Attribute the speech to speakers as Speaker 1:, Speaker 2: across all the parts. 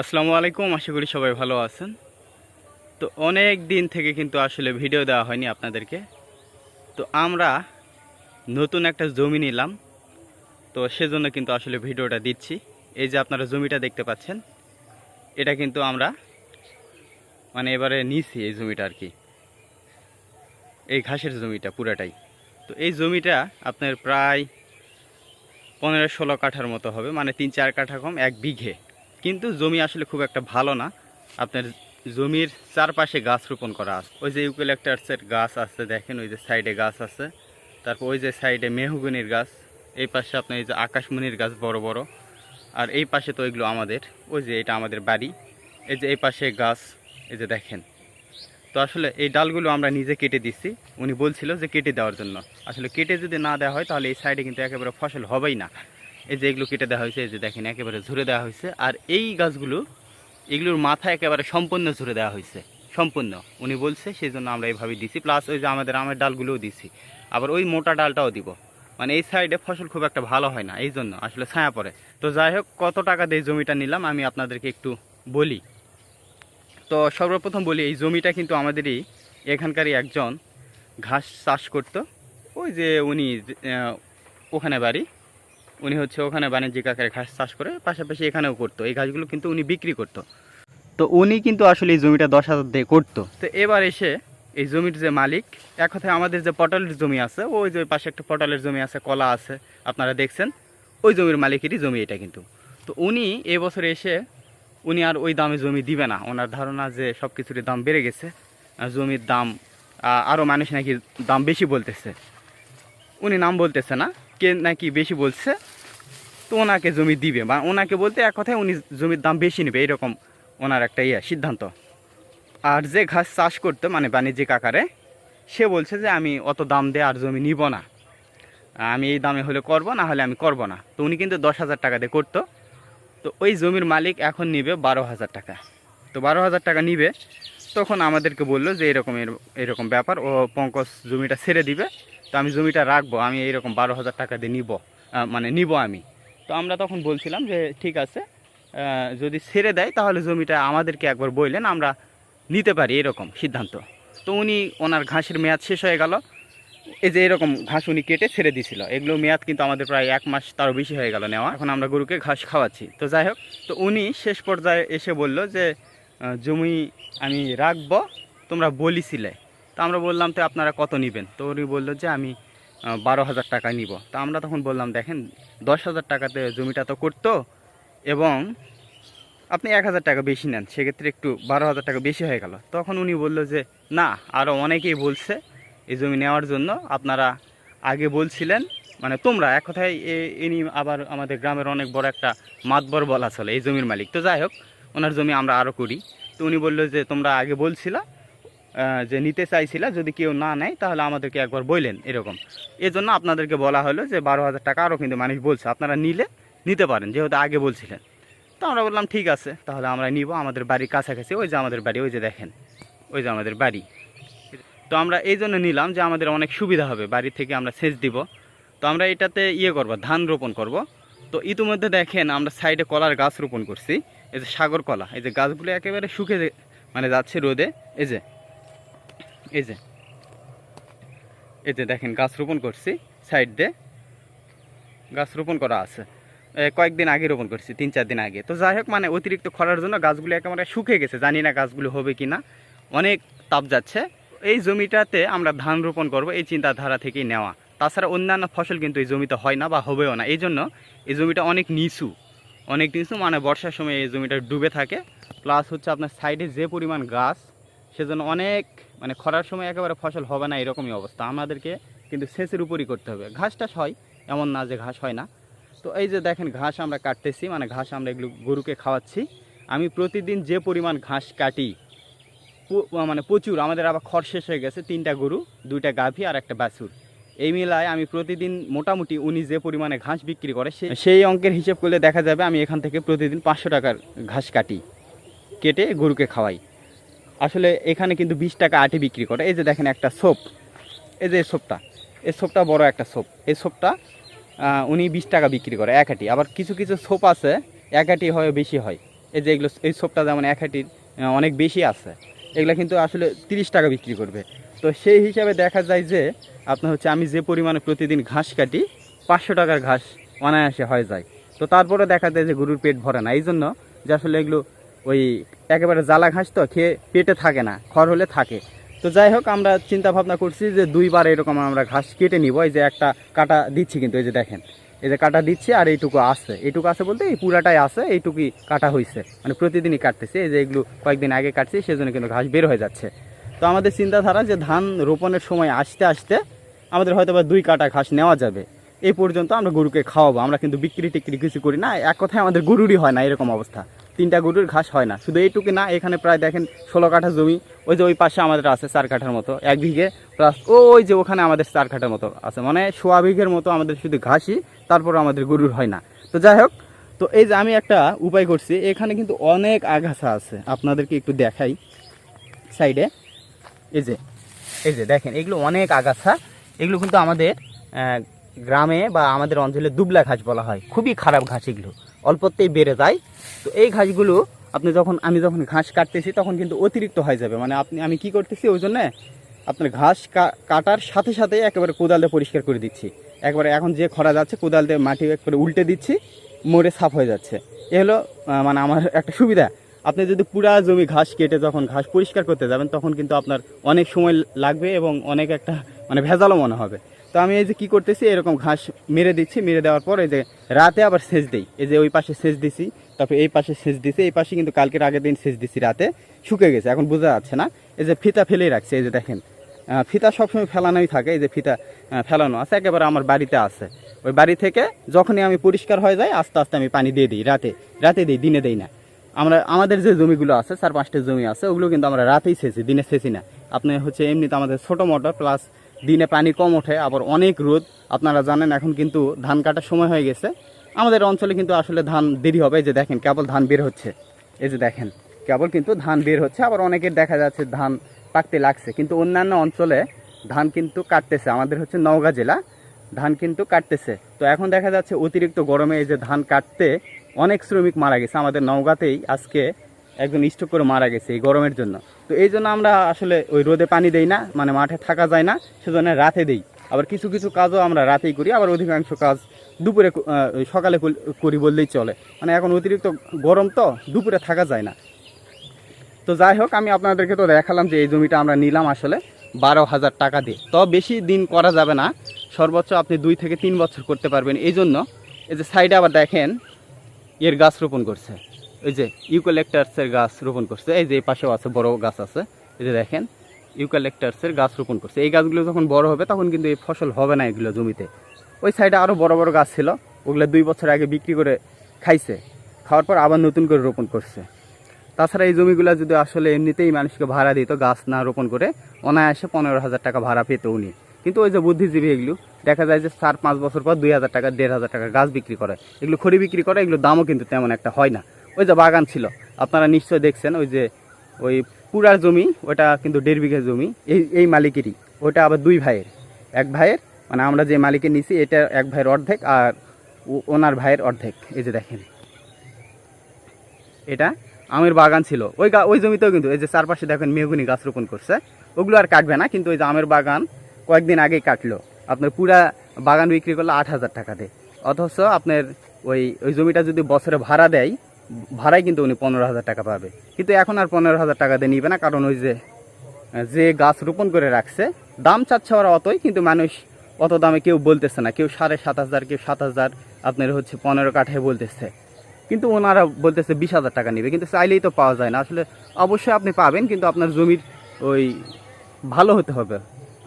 Speaker 1: আসসালামু আলাইকুম, আশা করি সবাই ভালো আছেন। তো অনেক দিন থেকে কিন্তু আসলে ভিডিও দেওয়া হয়নি আপনাদেরকে। তো আমরা নতুন একটা জমি নিলাম। তো সেজন্য কিন্তু আসলে ভিডিওটা দিচ্ছি। এই যে আপনারা জমিটা দেখতে পাচ্ছেন, এটা কিন্তু আমরা মানে এবারে নিছি এই জমিটা আর কি। এই ঘাসের জমিটা পুরাটাই। তো এই জমিটা আপনার প্রায় পনেরো ষোলো কাঠার মতো হবে মানে তিন চার কাঠা কম, এক বিঘে। কিন্তু জমি আসলে খুব একটা ভালো না। আপনার জমির চারপাশে গাছ রোপণ করা আছে। ওই যে ইউক্যালিপ্টাসের গাছ আছে, দেখেন ওই যে সাইডে গাছ আছে। তারপর ওই যে সাইডে মেহগুনির গাছ, এই পাশে আপনার এই যে আকাশমণির গাছ বড় বড়। আর এই পাশে তো এগুলো আমাদের, ওই যে এটা আমাদের বাড়ি। এই যে এই পাশে গাছ, এই যে দেখেন। তো আসলে এই ডালগুলো আমরা নিজে কেটে দিচ্ছি উনি বলছিল যে কেটে দেওয়ার জন্য। আসলে কেটে যদি না দেওয়া হয় তাহলে এই সাইডে কিন্তু একেবারে ফসল হবেই না। এই যে এগুলো কেটে দেওয়া হয়েছে, এই যে দেখেন, একেবারে ঝুরে দেওয়া হয়েছে। আর এই গাছগুলো, এগুলোর মাথা একেবারে সম্পূর্ণ ঝুরে দেওয়া হয়েছে, সম্পূর্ণ। উনি বলছে সেই জন্য আমরা এইভাবে দিছি। প্লাস ওই যে আমাদের আমের ডালগুলোও দিছি। আবার ওই মোটা ডালটাও দিব। মানে এই সাইডে ফসল খুব একটা ভালো হয় না, এই জন্য আসলে ছায়া পড়ে। তো যাই হোক, কত টাকা দিয়ে জমিটা নিলাম, আমি আপনাদেরকে একটু বলি। তো সর্বপ্রথম বলি, এই জমিটা কিন্তু আমাদেরই এখানকারই একজন ঘাস চাষ করতো। ওই যে উনি ওখানে বাড়ি। উনি হচ্ছে ওখানে বাণিজ্যিক আকারে ঘাস চাষ করে পাশাপাশি এখানেও করতো। এই ঘাসগুলো কিন্তু উনি বিক্রি করতো। তো উনি কিন্তু আসলে এই জমিটা দশ হাজার দিয়ে করতো। তো এবার এসে এই জমির যে মালিক, এক কথায় আমাদের যে পটলের জমি আছে, ওই যে পাশে একটা পটলের জমি আছে, কলা আছে, আপনারা দেখছেন, ওই জমির মালিকেরই জমি এটা কিন্তু। তো উনি এবছর এসে উনি আর ওই দামে জমি দিবে না। ওনার ধারণা যে সব কিছুরই দাম বেড়ে গেছে জমির দাম আরও মানুষ নাকি দাম বেশি বলতেছে। উনি নাম বলতেছে না কে নাকি বেশি বলছে, তো ওনাকে জমি দিবে বা ওনাকে বলতে এক কথায় উনি জমির দাম বেশি নেবে, এরকম ওনার একটা ইয়ে সিদ্ধান্ত। আর যে ঘাস চাষ করতো মানে বাণিজ্যিক আকারে, সে বলছে যে আমি অত দাম দিয়ে আর জমি নিব না। আমি এই দামে হলে করব, না হলে আমি করব না। তো উনি কিন্তু দশ হাজার টাকা দিয়ে করতো। তো ওই জমির মালিক এখন নিবে বারো হাজার টাকা। তো বারো হাজার টাকা নিবে, তখন আমাদেরকে বলল যে এরকম এর- এরকম ব্যাপার, ও পঙ্কজ জমিটা ছেড়ে দিবে। তো আমি জমিটা রাখব, আমি এইরকম বারো হাজার টাকা দিয়ে নিব মানে নিব আমি। তো আমরা তখন বলছিলাম যে, ঠিক আছে যদি ছেড়ে দেয় তাহলে জমিটা আমাদেরকে একবার বললেন, আমরা নিতে পারি এরকম সিদ্ধান্ত। তো উনি, ওনার ঘাসের মেয়াদ শেষ হয়ে গেল। এই যে এরকম ঘাস উনি কেটে ছেড়ে দিছিল। এগুলো মেয়াদ কিন্তু আমাদের প্রায় এক মাস তারও বেশি হয়ে গেল নেওয়া। এখন আমরা গরুকে ঘাস খাওয়াচ্ছি। তো যাই হোক, তো উনি শেষ পর্যায়ে এসে বলল যে জমি আমি রাখব, তোমরা বলিছিলে। তো আমরা বললাম, তো আপনারা কত নেবেন? তো উনি বলল যে, আমি বারো হাজার টাকা নিব। তা আমরা তখন বললাম, দেখেন, দশ হাজার টাকাতে জমিটা তো করতো এবং আপনি এক হাজার টাকা বেশি নেন, সেক্ষেত্রে একটু বারো হাজার টাকা বেশি হয়ে গেল। তখন উনি বলল যে, না আরও অনেকেই বলছে এই জমি নেওয়ার জন্য। আপনারা আগে বলছিলেন মানে তোমরা, এক কথায় ইনি আবার আমাদের গ্রামের অনেক বড় একটা মাতবর বলা চলে, এই জমির মালিক। তো যাই হোক, ওনার জমি আমরা আরও করি। তো উনি বলল যে, তোমরা আগে বলছিলা যে নিতে চাইছিলা, যদি কেউ না নেয়, তাহলে আমাদেরকে একবার বললেন এরকম। এজন্য আপনাদেরকে বলা হলো যে, বারো হাজার টাকা আরও কিন্তু মানুষ বলছে। আপনারা নিলে, নিতে পারেন, যেহেতু আগে বলছিলেন। তো আমরা বললাম, ঠিক আছে, তাহলে আমরা নিব আমাদের বাড়ির কাছাকাছি। ওই যে আমাদের বাড়ি, ওই যে দেখেন, ওই যে আমাদের বাড়ি। তো আমরা এই জন্য নিলাম যে, আমাদের অনেক সুবিধা হবে। বাড়ি থেকে আমরা সেচ দিব। তো আমরা এটাতে ইয়ে করব, ধান রোপণ করব। তো ইতিমধ্যে দেখেন, আমরা সাইডে কলার গাছ রোপণ করছি। এই যে সাগর কলা, এই যে গাছগুলো একেবারে শুকে মানে যাচ্ছে রোদে। এই যে এই যে। এই যে দেখেন, গাছ রোপণ করছি সাইড দিয়ে। গাছ রোপণ করা আছে। কয়েকদিন আগে রোপণ করছি, তিন চার দিন আগে। তো যাই হোক মানে অতিরিক্ত খরার জন্য গাছগুলো একেবারে শুকিয়ে গেছে, জানি না গাছগুলো হবে কি না। অনেক তাপ যাচ্ছে। এই জমিটাতে আমরা ধান রোপণ করব, এই চিন্তাধারা থেকেই নেওয়া। তাছাড়া অন্যান্য ফসল কিন্তু এই জমিতে হয় না বা হবেও না। এই জন্য এই জমিটা অনেক নিচু। অনেক নিচু মানে বর্ষার সময় এই জমিটা ডুবে থাকে। প্লাস হচ্ছে আপনার সাইডে যে পরিমাণ গাছ, সেজন্য অনেক মানে খরার সময় একেবারে ফসল হবে না, এরকমই অবস্থা। আমাদেরকে কিন্তু সেচের উপরই করতে হবে। ঘাস টাস হয়, এমন না যে ঘাস হয় না। তো এই যে দেখেন, ঘাস আমরা কাটতেছি মানে ঘাস আমরা এগুলো গরুকে খাওয়াচ্ছি। আমি প্রতিদিন যে পরিমাণ ঘাস কাটি মানে প্রচুর, আমাদের আবার খড় শেষ হয়ে গেছে, তিনটা গরু, দুইটা গাভী আর একটা বাছুর। এই মেলায় আমি প্রতিদিন মোটামুটি উনি যে পরিমাণে ঘাস বিক্রি করে সেই অঙ্কের হিসেব করলে দেখা যাবে আমি এখান থেকে প্রতিদিন পাঁচশো টাকার ঘাস কাটি, কেটে গরুকে খাওয়াই। আসলে এখানে কিন্তু বিশ টাকা আটি বিক্রি করে। এই যে দেখেন একটা সোপ। এই যে এই সোপটা। এই সোপটা বড় একটা সোপ। এই সোপটা উনি বিশ টাকা বিক্রি করে, এক আটি। আবার কিছু কিছু সোপ আছে, এক আটি হয়, বেশি হয়। এই যে এগুলো, এই সোপটা যেমন এক হাঁটির অনেক বেশি আছে। এগুলো কিন্তু আসলে তিরিশ টাকা বিক্রি করবে। তো সেই হিসাবে দেখা যায় যে, আপনার হচ্ছে আমি যে পরিমাণে প্রতিদিন ঘাস কাটি, পাঁচশো টাকার ঘাস অনায়াসে হয়ে যায়। তো তারপরে দেখা যায় যে গরুর পেট ভরে না। এই জন্য যে আসলে এগুলো ওই একেবারে জ্বালা ঘাস তো, খেয়ে পেটে থাকে না, খড় হলে থাকে। তো যাই হোক, আমরা চিন্তা ভাবনা করছি যে দুইবার এরকম আমরা ঘাস কেটে নিব, এই যে একটা কাটা দিচ্ছি কিন্তু, এই যে দেখেন, এই যে কাটা দিচ্ছি আর এইটুকু আছে। এইটুকু আছে বলতে এই পুরাটাই আছে, এইটুকুই কাটা হয়েছে মানে প্রতিদিনই কাটতেছি, এই যে এগুলো কয়েকদিন আগে কাটছি, সেজন্য কিন্তু ঘাস বের হয়ে যাচ্ছে। তো আমাদের চিন্তাধারা যে ধান রোপণের সময় আসতে আসতে আমাদের হয়তো বা দুই কাটা ঘাস নেওয়া যাবে। এই পর্যন্ত আমরা গরুকে খাওয়াবো, আমরা কিন্তু বিক্রি টিক্রি কিছু করি না, এক কথায় আমাদের গরুরই হয় না এরকম অবস্থা। তিনটা গরুর ঘাস হয় না। শুধু এইটুকু না, এখানে প্রায় দেখেন ষোলো কাঠা জমি, ওই যে ওই পাশে আমাদের আছে চার কাঠার মতো, এক বিঘে প্লাস ওই যে ওখানে আমাদের চার কাঠার মতো আছে। মানে সোয়া বিঘের মতো আমাদের শুধু ঘাসই, তারপর আমাদের গরুর হয় না। তো যাই হোক, তো এই যে আমি একটা উপায় করছি, এখানে কিন্তু অনেক আগাছা আছে। আপনাদেরকে একটু দেখাই সাইডে। এই যে এই যে দেখেন, এগুলো অনেক আগাছা। এগুলো কিন্তু আমাদের গ্রামে বা আমাদের অঞ্চলে দুবলা ঘাস বলা হয়। খুবই খারাপ ঘাস এগুলো। অল্পতেই বেড়ে যায়। তো এই ঘাসগুলো আপনি যখন, আমি যখন ঘাস কাটতেছি, তখন কিন্তু অতিরিক্ত হয়ে যাবে। মানে আপনি, আমি কি করতেছি, ওই জন্যে আপনার ঘাস কাটার সাথে সাথে একেবারে কোদাল দিয়ে পরিষ্কার করে দিচ্ছি। একবারে এখন যে খরা যাচ্ছে কোদাল দিয়ে মাটি একবারে উল্টে দিচ্ছি, মরে সাফ হয়ে যাচ্ছে। এ হলো মানে আমার একটা সুবিধা। আপনি যদি পুরা জমি ঘাস কেটে যখন ঘাস পরিষ্কার করতে যাবেন, তখন কিন্তু আপনার অনেক সময় লাগবে এবং অনেক একটা মানে ভেজালও মনে হবে। তো আমি এই যে কী করতেছি, এরকম ঘাস মেরে দিচ্ছি, মেরে দেওয়ার পর এই যে রাতে আবার সেচ দিই। এই যে ওই পাশে সেচ দিছি, তারপর এই পাশে সেচ দিছি, এই পাশে কিন্তু কালকের আগের দিন সেচ দিছি, রাতে শুকে গেছে, এখন বোঝা যাচ্ছে না। এই যে ফিতা ফেলেই রাখছে, এই যে দেখেন। ফিতা সবসময় ফেলানোই থাকে, এই যে ফিতা ফেলানো আছে, একেবারে আমার বাড়িতে আছে। ওই বাড়ি থেকে যখনই আমি পরিষ্কার হয়ে যায় আস্তে আস্তে আমি পানি দিয়ে দিই, রাতে রাতে দিই, দিনে দিই না। আমরা, আমাদের যে জমিগুলো আছে, চার পাঁচটা জমি আছে, ওগুলো কিন্তু আমরা রাতেই সেচি, দিনে সেচি না। আপনি হচ্ছে এমনিতে আমাদের ছোটো মোটর প্লাস দিনে পানি কম ওঠে, আবার অনেক রোদ। আপনারা জানেন এখন কিন্তু ধান কাটার সময় হয়ে গেছে। আমাদের অঞ্চলে কিন্তু আসলে ধান দেরি হবে যে দেখেন কেবল ধান বের হচ্ছে। এই যে দেখেন, কেবল কিন্তু ধান বের হচ্ছে, আবার অনেকের দেখা যাচ্ছে ধান পাকতে লাগছে। কিন্তু অন্যান্য অঞ্চলে ধান কিন্তু কাটতেছে। আমাদের হচ্ছে নওগাঁ জেলা, ধান কিন্তু কাটতেছে। তো এখন দেখা যাচ্ছে অতিরিক্ত গরমে এই যে ধান কাটতে অনেক শ্রমিক মারা গেছে। আমাদের নওগাঁতেই আজকে একজন স্ট্রোক করে মারা গেছে এই গরমের জন্য। তো এই জন্য আমরা আসলে ওই রোদে পানি দেই না মানে মাঠে থাকা যায় না, সেজন্য রাতে দেই। আবার কিছু কিছু কাজও আমরা রাতেই করি, আবার অধিকাংশ কাজ দুপুরে সকালে করি বললেই চলে। মানে এখন অতিরিক্ত গরম তো, দুপুরে থাকা যায় না। তো যাই হোক, আমি আপনাদেরকে তো দেখালাম যে এই জমিটা আমরা নিলাম আসলে বারো হাজার টাকা দিয়ে। তো বেশি দিন করা যাবে না, সর্বোচ্চ আপনি দুই থেকে তিন বছর করতে পারবেন। এই জন্য এই যে সাইডে আবার দেখেন, এর গাছ রোপণ করছে। ওই যে ইউক্যালেক্টার্সের গাছ রোপণ করছে, এই যে এই পাশেও আছে বড় গাছ আছে, এই যে দেখেন ইউক্যালেক্টার্সের গাছ রোপণ করছে। এই গাছগুলো যখন বড় হবে, তখন কিন্তু এই ফসল হবে না এগুলো জমিতে। ওই সাইডে আরও বড় বড় গাছ ছিল, ওগুলো দুই বছর আগে বিক্রি করে খাইছে, খাওয়ার পর আবার নতুন করে রোপণ করছে। তাছাড়া এই জমিগুলো যদি আসলে এমনিতেই মানুষকে ভাড়া দিত, গাছ না রোপণ করে, অনায়াসে পনেরো হাজার টাকা ভাড়া পেত উনি। কিন্তু ওই যে বুদ্ধিজীবী এগুলো, দেখা যায় যে চার পাঁচ বছর পর দুই হাজার টাকা, দেড় হাজার টাকা গাছ বিক্রি করে। এগুলো খড়ি বিক্রি করে এগুলো দামও কিন্তু তেমন একটা হয় না। ওই যে বাগান ছিল। আপনারা নিশ্চয় দেখছেন ওই যে ওই পুরার জমি, ওটা কিন্তু দেড় বিঘা জমি। এই এই মালিকেরই। ওটা আবার দুই ভাইয়ের। এক ভাইয়ের মানে আমরা যে মালিকের নিছি, এটা এক ভাইয়ের অর্ধেক আর ওনার ভাইয়ের অর্ধেক। এই যে দেখেন। এটা আমের বাগান ছিল। ওই গা, ওই জমিতেও কিন্তু, এই যে চারপাশে দেখেন মেহগুনি গাছ রোপণ করছে। ওগুলো আর কাটবে না, কিন্তু ওই যে আমের বাগান কয়েকদিন আগেই কাটলো। আপনার পুরা বাগান বিক্রি করল আট হাজার টাকা দিয়ে অথচ আপনার ওই ওই জমিটা যদি বছরে ভাড়া দেয় ভাড়াই কিন্তু উনি পনেরো হাজার টাকা পাবে। কিন্তু এখন আর পনেরো হাজার টাকা দিয়ে নিবে না, কারণ ওই যে যে গাছ রোপণ করে রাখছে, দাম চাচ্ছে ওরা অতই, কিন্তু মানুষ অত দামে কেউ বলতেছে না। কেউ সাড়ে সাত হাজার, কেউ সাত হাজার, আপনার হচ্ছে পনেরো কাঠায় বলতেছে। কিন্তু ওনারা বলতেছে বিশ হাজার টাকা নেবে, কিন্তু চাইলেই তো পাওয়া যায় না। আসলে অবশ্যই আপনি পাবেন, কিন্তু আপনার জমির ওই ভালো হতে হবে।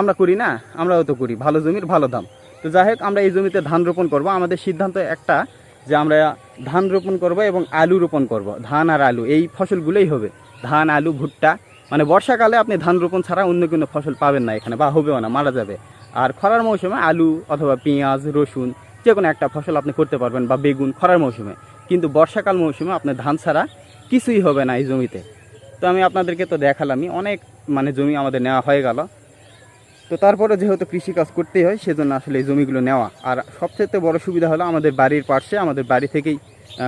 Speaker 1: আমরা করি না, আমরাও তো করি, ভালো জমির ভালো দাম। তো যাই হোক, আমরা এই জমিতে ধান রোপণ করব। আমাদের সিদ্ধান্ত একটা যে আমরা ধান রোপণ করব এবং আলু রোপণ করব, ধান আর আলু, এই ফসলগুলোই হবে। ধান, আলু, ভুট্টা মানে বর্ষাকালে আপনি ধান রোপণ ছাড়া অন্য কোনো ফসল পাবেন না এখানে বা হবেও না, মারা যাবে। আর খরার মৌসুমে আলু অথবা পেঁয়াজ, রসুন যে কোনো একটা ফসল আপনি করতে পারবেন বা বেগুন খরার মৌসুমে। কিন্তু বর্ষাকাল মৌসুমে আপনার ধান ছাড়া কিছুই হবে না এই জমিতে। তো আমি আপনাদেরকে তো দেখালামই, অনেক মানে জমি আমাদের নেওয়া হয়ে গেল। তো তারপরে যেহেতু কৃষিকাজ করতেই হয়, সেজন্য আসলে এই জমিগুলো নেওয়া। আর সবচেয়ে বড় সুবিধা হলো আমাদের বাড়ির পাশে, আমাদের বাড়ি থেকেই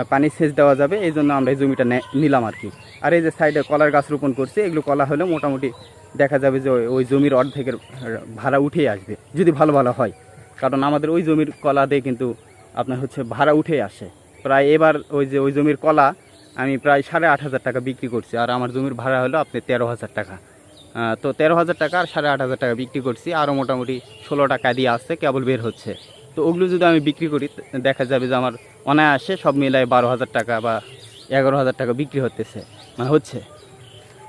Speaker 1: পানি সেচ দেওয়া যাবে, এই জন্য আমরা এই জমিটা নিলাম আর কি। আর এই যে সাইডে কলার গাছ রোপণ করছি, এগুলো কলা হলে মোটামুটি দেখা যাবে যে ওই- জমির অর্ধেকের ভাড়া উঠেই আসবে, যদি ভালো ভালো হয়। কারণ আমাদের ওই জমির কলা দিয়ে কিন্তু আপনার হচ্ছে ভাড়া উঠে আসে। প্রায় এবার ওই যে ওই জমির কলা, আমি প্রায় সাড়ে আট হাজার টাকা বিক্রি করছি, আর আমার জমির ভাড়া হলো আপনি তেরো হাজার টাকা। তো তেরো হাজার টাকা আর সাড়ে আট হাজার টাকা বিক্রি করছি। আরও মোটামুটি ষোলো টাকা দিয়ে আসছে কেবল বের হচ্ছে। তো ওগুলো যদি আমি বিক্রি করি দেখা যাবে যে আমার অনায়াসে সব মিলায় বারো হাজার টাকা বা এগারো হাজার টাকা বিক্রি হতেছে মানে হচ্ছে।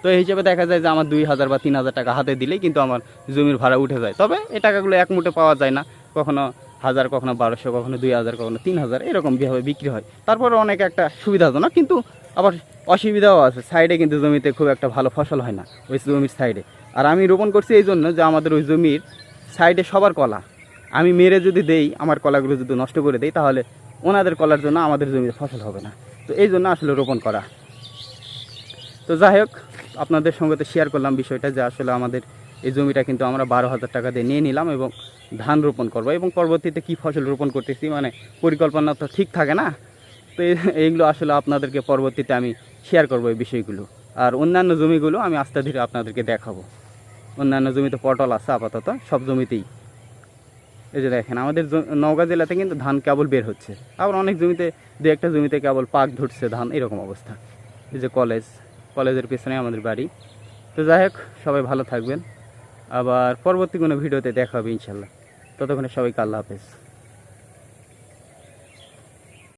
Speaker 1: তো এই হিসেবে দেখা যায় যে আমার দুই হাজার বা তিন হাজার টাকা হাতে দিলেই কিন্তু আমার জমির ভাড়া উঠে যায়। তবে এই টাকাগুলো এক মুঠে পাওয়া যায় না, কখনো হাজার কখনো বারোশো, কখনো দুই হাজার, কখনো তিন হাজার, এরকম ভাবে বিক্রি হয়। তারপরে অনেক একটা সুবিধাজনক, কিন্তু আবার অসুবিধাও আছে। সাইডে কিন্তু জমিতে খুব একটা ভালো ফসল হয় না, ওই জমির সাইডে। আর আমি রোপণ করছি এই জন্য যে আমাদের ওই জমির সাইডে সবার কলা। আমি মেরে যদি দেই, আমার কলাগুলো যদি নষ্ট করে দেই, তাহলে ওনাদের কলার জন্য আমাদের জমিতে ফসল হবে না। তো এই জন্য আসলে রোপণ করা। তো যাই হোক, আপনাদের সঙ্গে তো শেয়ার করলাম বিষয়টা যে আসলে আমাদের এই জমিটা কিন্তু আমরা বারো হাজার টাকা দিয়ে নিয়ে নিলাম এবং ধান রোপণ করব। এবং পরবর্তীতে কী ফসল রোপণ করতেছি? মানে পরিকল্পনা তো ঠিক থাকে না? তো এই- এইগুলো আসলে আপনাদেরকে পরবর্তীতে আমি শেয়ার করব এই বিষয়গুলো। আর অন্যান্য জমিগুলো আমি আস্তে ধীরে আপনাদেরকে দেখাবো। অন্যান্য জমিতে পটল আছে আপাতত, সব জমিতেই। এই যে দেখেন, আমাদের নওগাঁ জেলাতে কিন্তু ধান কেবল বের হচ্ছে। আবার অনেক জমিতে, দু একটা জমিতে কেবল পাক ধরছে ধান, এরকম অবস্থা। এই যে কলেজ, কলেজের পেছনে আমাদের বাড়ি। তো যাই হোক, সবাই ভালো থাকবেন। আবার পরবর্তী কোনো ভিডিওতে দেখা হবে ইনশাল্লাহ। ততক্ষণে সবাইকে আল্লাহ হাফেজ।